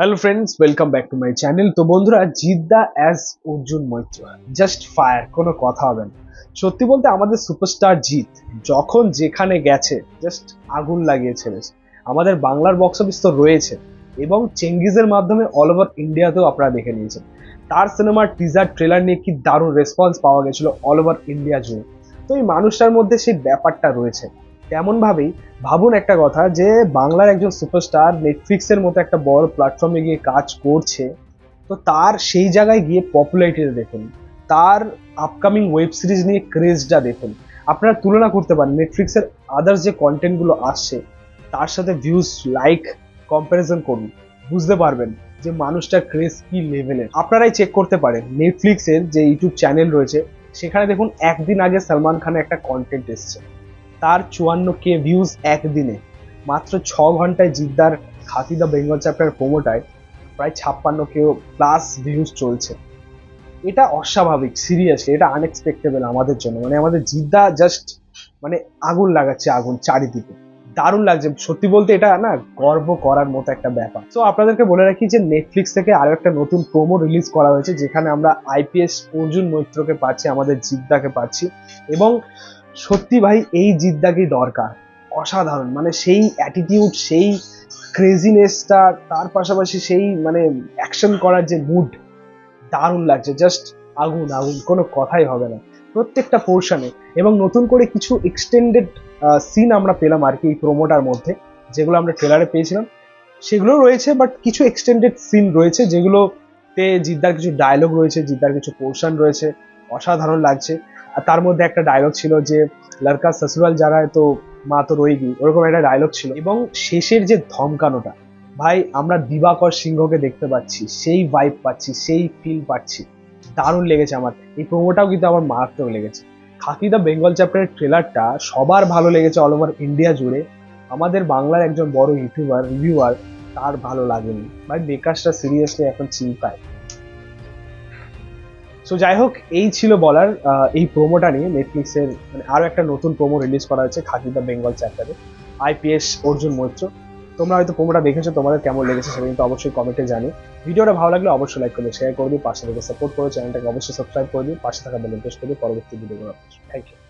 Hello friends welcome back to my channel তো বন্ধুরা, Jeddah as Arjun Maitra. Just fire কোনো কথা হবে না। সত্যি বলতে আমাদের সুপারস্টার জিৎ, যখন যেখানে গেছে জাস্ট আগুন লাগিয়ে ছেড়েছে আমাদের বাংলার বক্স অফিস তো রয়েছে এবং চেঙ্গিজের মাধ্যমে অল ওভার ইন্ডিয়াতেও আপনারা দেখে নিয়েছেন। তার সিনেমার টিজার ট্রেলার নিয়ে কি দারুণ রেসপন্স পাওয়া গেছিল অল ওভার ইন্ডিয়া জুড়ে। তো এই মানুষটার মধ্যে সেই ব্যাপারটা রয়েছে। তেমনভাবেই ভাবুন একটা কথা যে বাংলার একজন সুপারস্টার নেটফ্লিক্সের মতো একটা বড় প্ল্যাটফর্মে গিয়ে কাজ করছে, তো তার সেই জায়গায় গিয়ে পপুলারিটিটা দেখুন। তার আপকামিং ওয়েব সিরিজ নিয়ে ক্রেজটা দেখুন। আপনারা তুলনা করতে পারেন নেটফ্লিক্সের আদার্স যে কন্টেন্টগুলো আসছে, তার সাথে ভিউজ লাইক কম্প্যারিজন করুন। বুঝতে পারবেন যে মানুষটার ক্রেজ কি লেভেলের আপনারাই চেক করতে পারেন নেটফ্লিক্সের যে ইউটিউব চ্যানেল রয়েছে, সেখানে দেখুন একদিন আগে সালমান খানের একটা কন্টেন্ট এসছে। তার চুয়ান্ন কে ভিউজ একদিনে। মাত্র ছ ঘন্টায় জিদ্দার হাতি দ্য বেঙ্গল চ্যাপ্টার প্রোমোটায় প্রায় ছাপ্পান্ন কে প্লাস ভিউজ চলছে। এটা অস্বাভাবিক সিরিয়াসলি এটা আনএক্সপেক্টেবল আমাদের জন্য। মানে আমাদের জিদ্দা জাস্ট মানে আগুন লাগাচ্ছে আগুন চারিদিকে। দারুণ লাগছে। সত্যি বলতে এটা না গর্ব করার মতো একটা ব্যাপার। তো আপনাদেরকে বলে রাখি যে নেটফ্লিক্স থেকে আরও একটা নতুন প্রোমো রিলিজ করা হয়েছে, যেখানে আমরা আইপিএস অর্জুন মৈত্রকে পাচ্ছি, আমাদের জিদ্দাকে পাচ্ছি। এবং সত্যি ভাই, এই জিদ্দাকেই দরকার। অসাধারণ। মানে সেই অ্যাটিটিউড সেই ক্রেজিনেসটা তার পাশাপাশি সেই মানে অ্যাকশন করার যে মুড দারুণ লাগছে। জাস্ট আগুন আগুন, কোনো কথাই হবে না। প্রত্যেকটা পোর্শনে এবং নতুন করে কিছু এক্সটেন্ডেড সিন আমরা পেলাম আর কি এই প্রোমোটার মধ্যে, যেগুলো আমরা ট্রেলারে পেয়েছিলাম। সেগুলো রয়েছে বাট কিছু এক্সটেন্ডেড সিন রয়েছে যেগুলোতে জিদ্দার কিছু ডায়লগ রয়েছে, জিদ্দার কিছু পোর্শন রয়েছে, অসাধারণ লাগছে। আর তার মধ্যে একটা ডায়লগ ছিল যে লড়কা সসুরাল যারা তো মা তো রয়েগি, ওরকম একটা ডায়লগ ছিল। এবং শেষের যে ধমকানোটা, ভাই, আমরা দিবাকর সিংহকে দেখতে পাচ্ছি, সেই ভাইব পাচ্ছি, সেই ফিল পাচ্ছি। দারুণ লেগেছে আমার। এই প্রোমোটাও কিন্তু আমার মারাত্মক লেগেছে। খাকি দ্য বেঙ্গল চ্যাপ্টারের ট্রেলারটা সবার ভালো লেগেছে অল ওভার ইন্ডিয়া জুড়ে। আমাদের বাংলার একজন বড় ইউটিউবার রিভিউয়ার তার ভালো লাগেনি। ভাই, বেকারটা সিরিয়াসলি এখন চিন্তায়। সো যাই হোক এই ছিল বলার এই প্রোমোটা নিয়ে নেটফ্লিক্সের মানে আরও একটা নতুন প্রোমো রিলিজ করা হয়েছে খাকি দ্য বেঙ্গল চ্যাপ্টারে আইপিএস অর্জুন মৈত্র। তোমরা হয়তো প্রোমোটা দেখেছ, তোমাদের কেমন লেগেছে সেটা কিন্তু অবশ্যই কমেন্টে জানি ভিডিওটা ভালো লাগলে অবশ্যই লাইক করবে শেয়ার করে দিই পাশে থেকে সাপোর্ট করো চ্যানেলটাকে অবশ্যই সাবস্ক্রাইব করে দিই পাশে থাকা বেল প্রেস করে পরবর্তী ভিডিওগুলো থ্যাংক ইউ